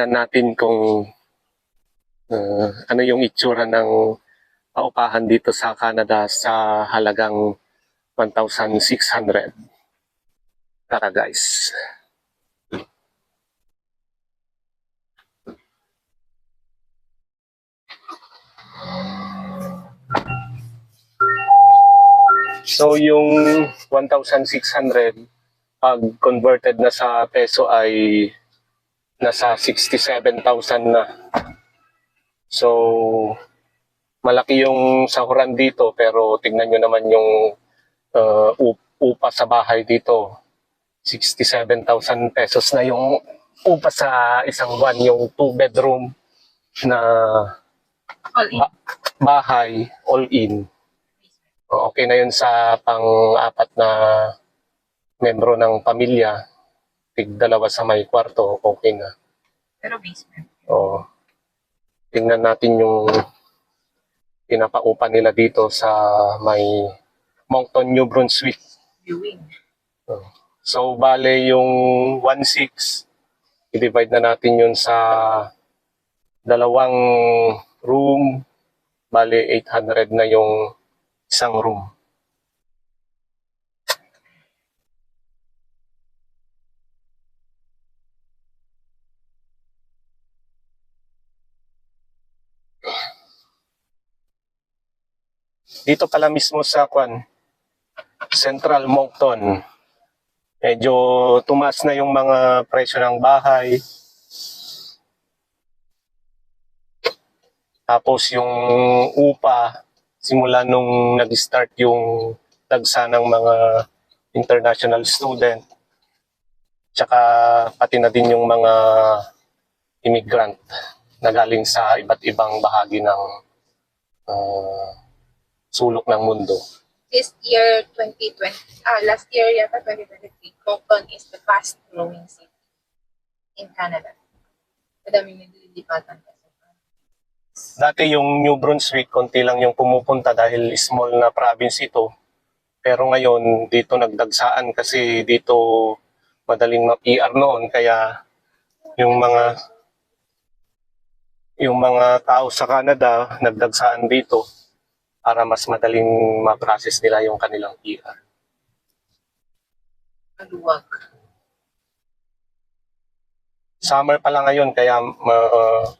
tignan natin kung uh, ano yung itsura ng paupahan dito sa Canada sa halagang 1,600. Tara guys. So yung 1,600 pag converted na sa peso ay nasa 67,000 na. So malaki yung sahuran dito pero tignan nyo naman yung uh, up- upa sa bahay dito. 67,000 pesos na yung upa sa isang buwan, yung two bedroom na All in. Ba- bahay all in. O, Okay na yun sa pang-apat na membro ng pamilya. Tig dalawa sa may kwarto, okay na. Pero basement. O, tingnan natin yung pinapaupa nila dito sa may Moncton, New Brunswick. Viewing. So, bale yung 1.6, i-divide na natin yun sa dalawang room. Bale, 800 na yung isang room. Dito pala mismo sa Kwan, Central Moncton, medyo tumaas na yung mga presyo ng bahay. Tapos yung upa, simula nung nag-start yung dagsa ng mga international student, tsaka pati na din yung mga immigrant na galing sa iba't ibang bahagi ng ah, sulok ng mundo. This year, 2020, ah, last year yata, 2023, Moncton is the fast growing city in Canada. Madaming nililipatan kasi. Dati yung New Brunswick, konti lang yung pumupunta dahil small na province ito. Pero ngayon, dito nagdagsaan kasi dito madaling ma-PR noon. Kaya yung mga yung mga tao sa Canada nagdagsaan dito para mas madaling ma-process nila yung kanilang PR. Maluwag. Summer pa lang ngayon kaya ma-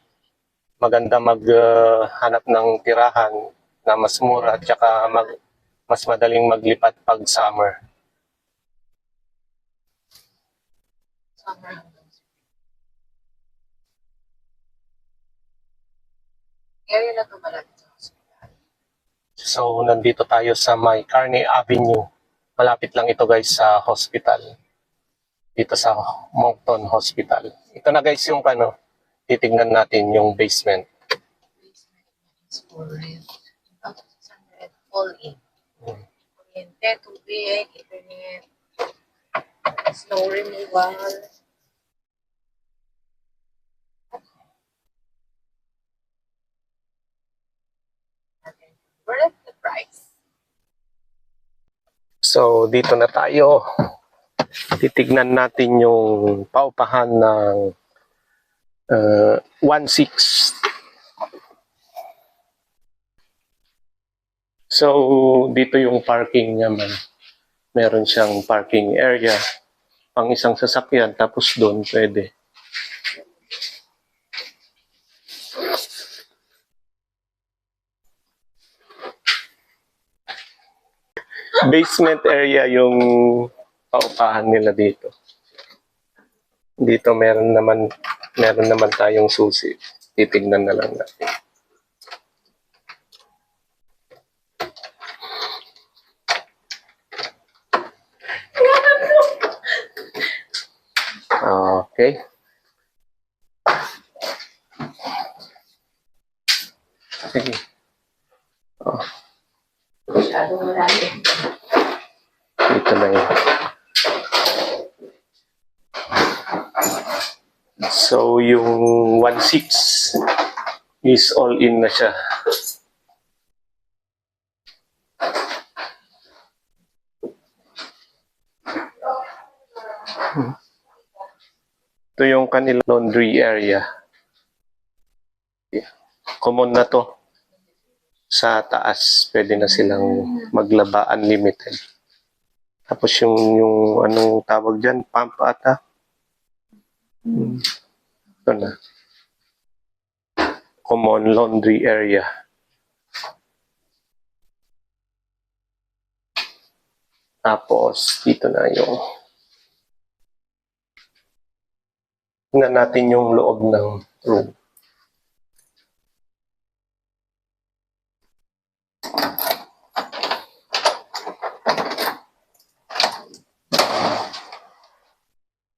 maganda maghanap ng tirahan na mas mura at saka mag, mas madaling maglipat pag summer. Summer spring. Area na hospital. So nandito tayo sa may Carney Avenue. Malapit lang ito guys sa hospital. Dito sa Moncton Hospital. Ito na guys yung ano, titignan natin yung basement. Basement is for rent. 2,600 all in. Hmm. Kuryente, tubig, internet, snow removal. Worth the price. So dito na tayo. Titignan natin yung paupahan ng uh, 1.6. So dito yung parking niya man. Meron siyang parking area pang isang sasakyan tapos doon pwede. Basement area yung paupahan nila dito. Dito meron naman meron naman tayong susi. Titignan na lang natin. Okay. Sige. Oh. Masyadong malalim. Dito na yun. So, yung 1.6 is all in na siya. Ito yung kanilang laundry area. Yeah. Common na to. Sa taas, pwede na silang maglaba unlimited. Tapos yung, yung anong tawag dyan, pump ata. Hmm. Ito na. Common laundry area. Tapos, dito na yung Tingnan natin yung loob ng room.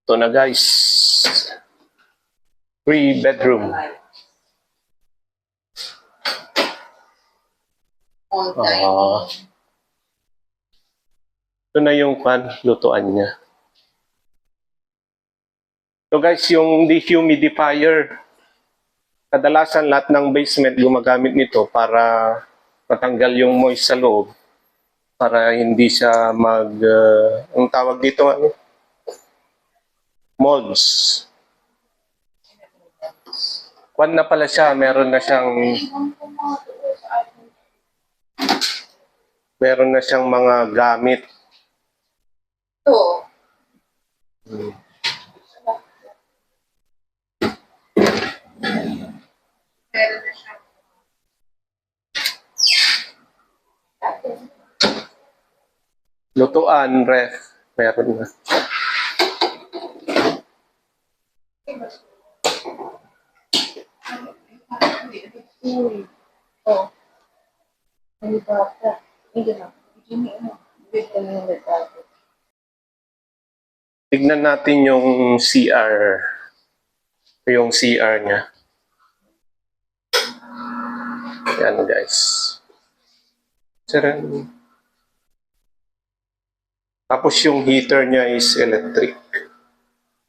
Ito na guys. Three bedroom. Dining. Ito na yung pan, lutuan niya. So guys, yung dehumidifier, kadalasan lahat ng basement gumagamit nito para matanggal yung moist sa loob para hindi siya mag uh, ang tawag dito ano molds Kwan na pala siya, meron na siyang meron na siyang mga gamit Ito. Meron na siya. lutuan, ref, meron na. Oh. Hindi ba ata? Hindi na. Hindi na. Hindi na. Tignan natin yung CR. Yung CR niya. Yan guys. Tcharan. Tapos yung heater niya is electric.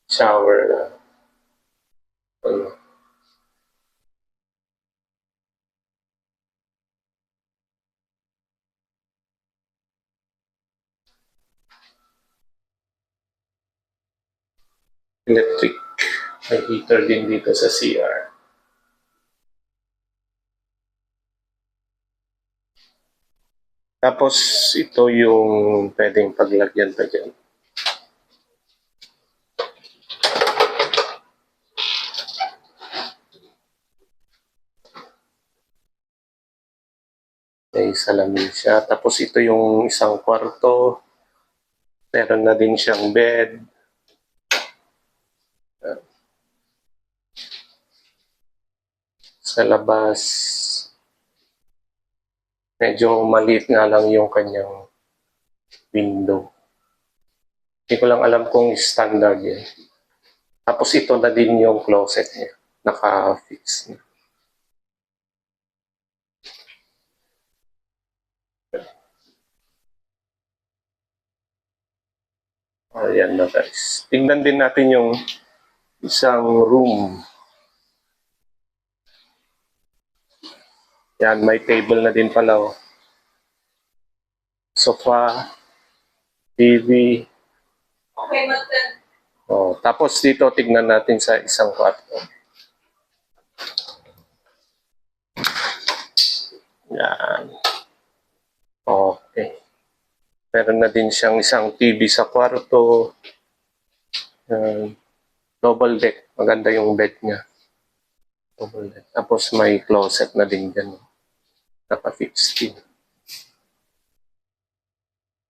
Shower. Ano. Electric. May heater din dito sa CR. Tapos ito yung pwedeng paglagyan pa dyan. May salamin siya. Tapos ito yung isang kwarto. Meron na din siyang bed. Sa labas, medyo maliit nga lang yung kanyang window. Hindi ko lang alam kung standard yan. Tapos ito na din yung closet niya. Naka-fix na. Ayan na guys. Tingnan din natin yung isang room. Yan, may table na din pala. Oh. Sofa, TV. Okay. Oh, tapos dito tignan natin sa isang kwarto. Yan. Okay. Meron na din siyang isang TV sa kwarto. Yan. Double deck. Maganda yung bed niya. Deck. Tapos may closet na din dyan. Naka-fix din.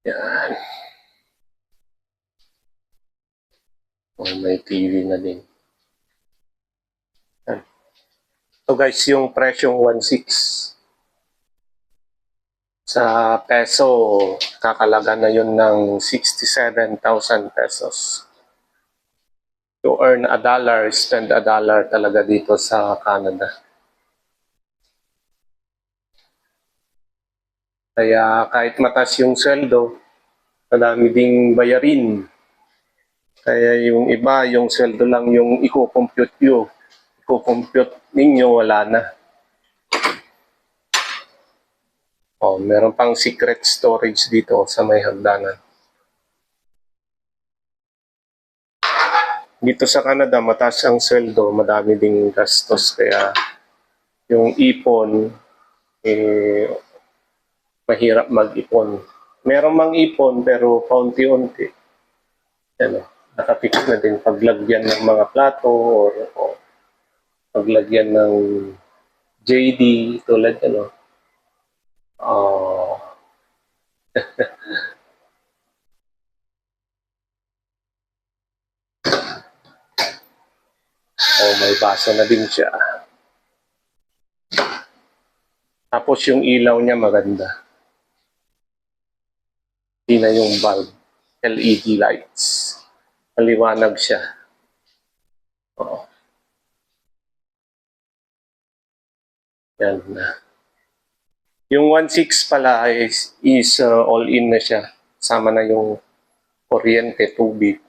Yan. Oh, may TV na din. Yan. So guys, yung presyong 1.6 sa peso, kakalaga na yun ng 67,000 pesos. To earn a dollar, spend a dollar talaga dito sa Canada. Kaya kahit matas yung sweldo, madami ding bayarin. Kaya yung iba, yung sweldo lang yung i-compute nyo. I-compute ninyo, wala na. Oh, meron pang secret storage dito sa may hagdanan. Dito sa Canada, mataas ang sweldo, madami ding gastos. Kaya yung ipon, eh, mahirap mag-ipon. Meron mang ipon, pero paunti-unti. Ano, nakapix na din paglagyan ng mga plato or, o paglagyan ng JD tulad ano. Ah, baso na din siya. Tapos yung ilaw niya maganda. Hindi na yung bulb. LED lights. Maliwanag siya. Oo. Yan na. Yung 1.6 pala is, is uh, all-in na siya. Sama na yung kuryente, tubig.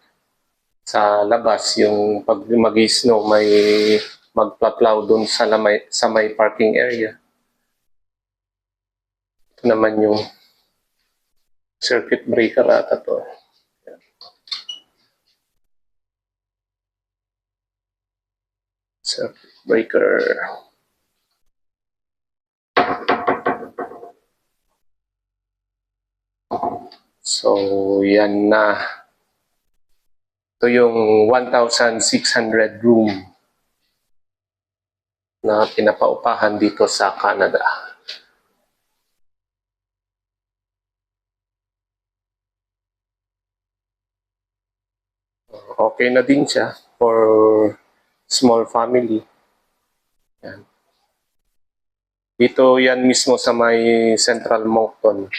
Sa labas, yung pag mag-snow, may magpa-plow dun sa, lamay, sa may parking area. Ito naman yung circuit breaker ata to. Circuit breaker. So, yan na. Ito yung 1,600 room na pinapaupahan dito sa Canada. Okay na din siya for small family. Yan. Dito yan mismo sa may Central Moncton.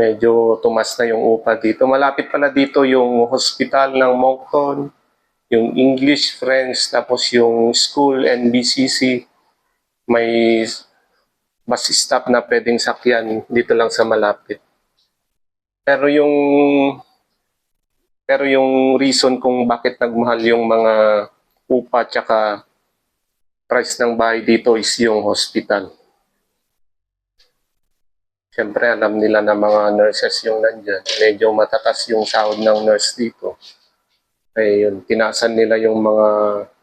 Medyo tumas na yung upa dito. Malapit pala dito yung hospital ng Moncton, yung English, French, tapos yung school and BCC. May bus stop na pwedeng sakyan dito lang sa malapit. Pero yung pero yung reason kung bakit nagmahal yung mga upa tsaka price ng bahay dito is yung hospital. Siyempre, alam nila na mga nurses yung nandyan. Medyo matatas yung sahod ng nurse dito. Kaya yun, tinasan nila yung mga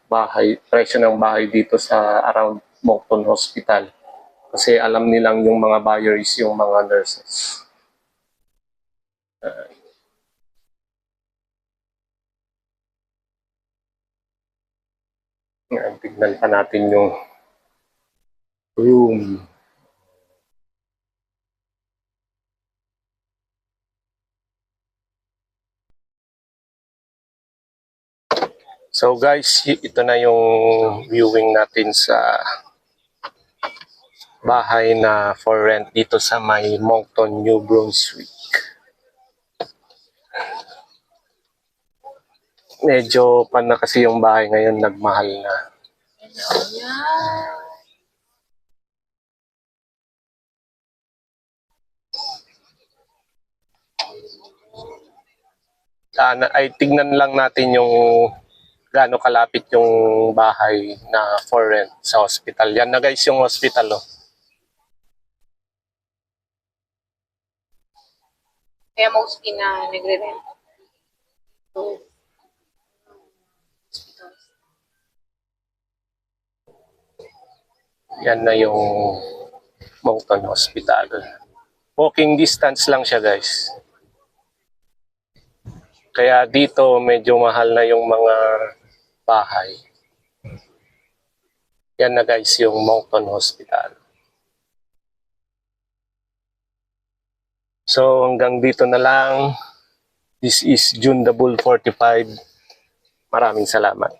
bahay, presyo ng bahay dito sa around Moncton Hospital. Kasi alam nilang yung mga buyer is yung mga nurses. Uh, tignan pa natin yung room. So guys, ito na yung viewing natin sa bahay na for rent dito sa may Moncton, New Brunswick. Medyo pan na kasi yung bahay ngayon, nagmahal na. Sana, ay tignan lang natin yung gaano kalapit yung bahay na for rent sa hospital. Yan na guys yung hospital oh. Kaya mostly na nagre-rent. So, hospitals. Yan na yung Moncton Hospital. Walking distance lang siya guys. Kaya dito medyo mahal na yung mga bahay. Yan na guys yung Moncton Hospital. So hanggang dito na lang. This is June the Bull 45. Maraming salamat.